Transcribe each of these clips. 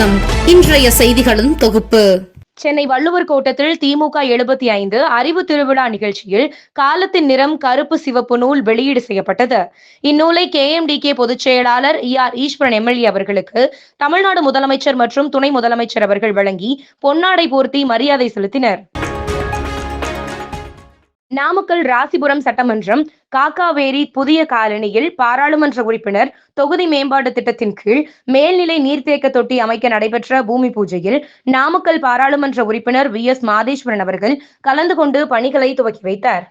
வணக்கம். இன்றைய செய்திகளின் தொகுப்பு. சென்னை வள்ளுவர் கோட்டத்தில் திமுக எழுபத்தி ஐந்து அறிவு திருவிழா நிகழ்ச்சியில் காலத்தின் நிறம் கருப்பு சிவப்பு நூல் வெளியீடு செய்யப்பட்டது. இந்நூலை கே பொதுச் செயலாளர் இ ஆர் ஈஸ்வரன் எம்எல்ஏ அவர்களுக்கு தமிழ்நாடு முதலமைச்சர் மற்றும் துணை முதலமைச்சர் அவர்கள் வழங்கி பொன்னாடை போர்த்தி மரியாதை செலுத்தினர். நாமக்கல் ராசிபுரம் சட்டமன்றம் காக்காவேரி புதிய காலனியில் பாராளுமன்ற உறுப்பினர் தொகுதி மேம்பாட்டு திட்டத்தின் கீழ் மேல்நிலை நீர்த்தேக்க தொட்டி அமைக்க நடைபெற்ற பூமி பூஜையில் நாமக்கல் பாராளுமன்ற உறுப்பினர் வி எஸ் மாதேஸ்வரன் அவர்கள் கலந்து கொண்டு பணிகளை துவக்கி வைத்தார்.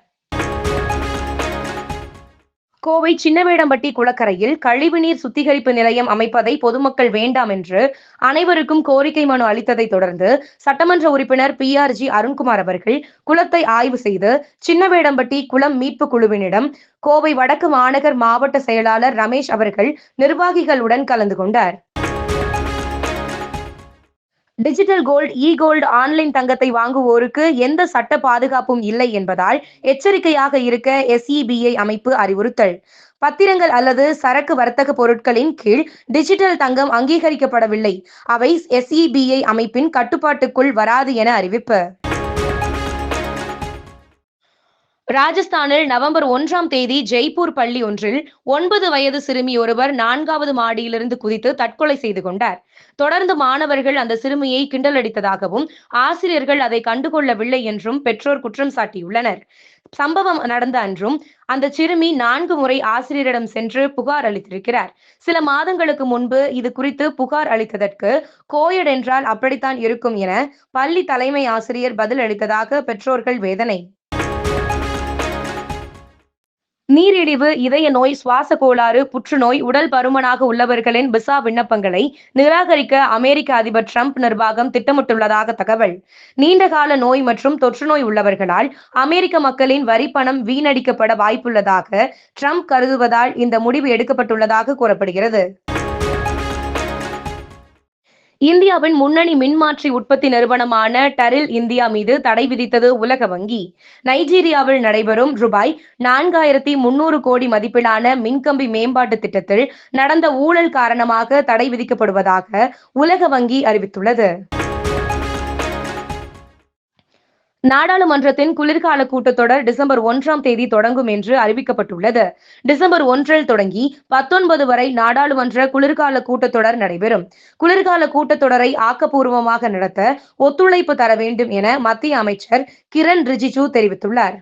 கோவை சின்னவேடம்பட்டி குளக்கரையில் கழிவுநீர் சுத்திகரிப்பு நிலையம் அமைப்பதை பொதுமக்கள் வேண்டாம் என்று அனைவருக்கும் கோரிக்கை மனு அளித்ததை தொடர்ந்து சட்டமன்ற உறுப்பினர் பி ஆர் ஜி அருண்குமார் அவர்கள் குளத்தை ஆய்வு செய்து சின்னவேடம்பட்டி குளம் மீட்பு குழுவினிடம் கோவை வடக்கு மாநகர் மாவட்ட செயலாளர் ரமேஷ் அவர்கள் நிர்வாகிகளுடன் கலந்து கொண்டார். Digital gold e gold online தங்கத்தை வாங்குவோருக்கு எந்த சட்ட பாதுகாப்பும் இல்லை என்பதால் எச்சரிக்கையாக இருக்க எஸ்இபிஐ அமைப்பு அறிவுறுத்தல். பத்திரங்கள் அல்லது சரக்கு வர்த்தக பொருட்களின் கீழ் டிஜிட்டல் தங்கம் அங்கீகரிக்கப்படவில்லை. அவை எஸ்இபிஐ அமைப்பின் கட்டுப்பாட்டுக்குள் வராது என அறிவிப்பு. ராஜஸ்தானில் நவம்பர் ஒன்றாம் தேதி ஜெய்ப்பூர் பள்ளி ஒன்றில் ஒன்பது வயது சிறுமி ஒருவர் நான்காவது மாடியிலிருந்து குதித்து தற்கொலை செய்து கொண்டார். தொடர்ந்து மாணவர்கள் அந்த சிறுமியை கிண்டலடித்ததாகவும் ஆசிரியர்கள் அதை கண்டுகொள்ளவில்லை என்றும் பெற்றோர் குற்றம் சாட்டியுள்ளனர். சம்பவம் நடந்த அன்றும் அந்த சிறுமி நான்கு முறை ஆசிரியரிடம் சென்று புகார் அளித்திருக்கிறார். சில மாதங்களுக்கு முன்பு இது குறித்து புகார் அளித்ததற்கு கோயட் என்றால் அப்படித்தான் இருக்கும் என பள்ளி தலைமை ஆசிரியர் பதில் அளித்ததாக பெற்றோர்கள் வேதனை. நீரிழிவு இதய நோய் சுவாச கோளாறு புற்றுநோய் உடல் பருமனாக உள்ளவர்களின் விசா விண்ணப்பங்களை நிராகரிக்க அமெரிக்க அதிபர் டிரம்ப் நிர்வாகம் திட்டமிட்டுள்ளதாக தகவல். நீண்டகால நோய் மற்றும் தொற்றுநோய் உள்ளவர்களால் அமெரிக்க மக்களின் வரிப்பணம் வீணடிக்கப்பட வாய்ப்புள்ளதாக டிரம்ப் கருதுவதால் இந்த முடிவு எடுக்கப்பட்டுள்ளதாக கூறப்படுகிறது. இந்தியாவின் முன்னணி மின்மாற்றி உற்பத்தி நிறுவனமான டரில் இந்தியா மீது தடை விதித்தது உலக வங்கி. நைஜீரியாவில் நடைபெறும் ரூபாய் நான்காயிரத்தி முன்னூறு கோடி மதிப்பிலான மின்கம்பி மேம்பாட்டு திட்டத்தில் நடந்த ஊழல் காரணமாக தடை விதிக்கப்படுவதாக உலக வங்கி அறிவித்துள்ளது. நாடாளுமன்றத்தின் குளிர்கால கூட்டத்தொடர் டிசம்பர் ஒன்றாம் தேதி தொடங்கும் என்று அறிவிக்கப்பட்டுள்ளது. டிசம்பர் ஒன்றில் தொடங்கி பத்தொன்பது வரை நாடாளுமன்ற குளிர்கால கூட்டத்தொடர் நடைபெறும். குளிர்கால கூட்டத்தொடரை ஆக்கப்பூர்வமாக நடத்த ஒத்துழைப்பு தர வேண்டும் என மத்திய அமைச்சர் கிரண் ரிஜிஜு தெரிவித்துள்ளார்.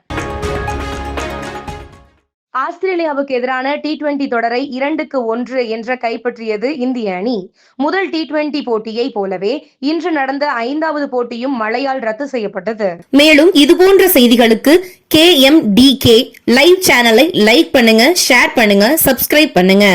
ஆஸ்திரேலியாவுக்கு எதிரான டி டுவெண்டி தொடரை இரண்டுக்கு ஒன்று என்ற கைப்பற்றியது இந்திய அணி. முதல் டி டுவெண்டி போட்டியை போலவே இன்று நடந்த ஐந்தாவது போட்டியும் மழையால் ரத்து செய்யப்பட்டது. மேலும் இதுபோன்ற செய்திகளுக்கு K M D K live சேனலை லைக் பண்ணுங்க ஷேர் பண்ணுங்க சப்ஸ்கிரைப் பண்ணுங்க.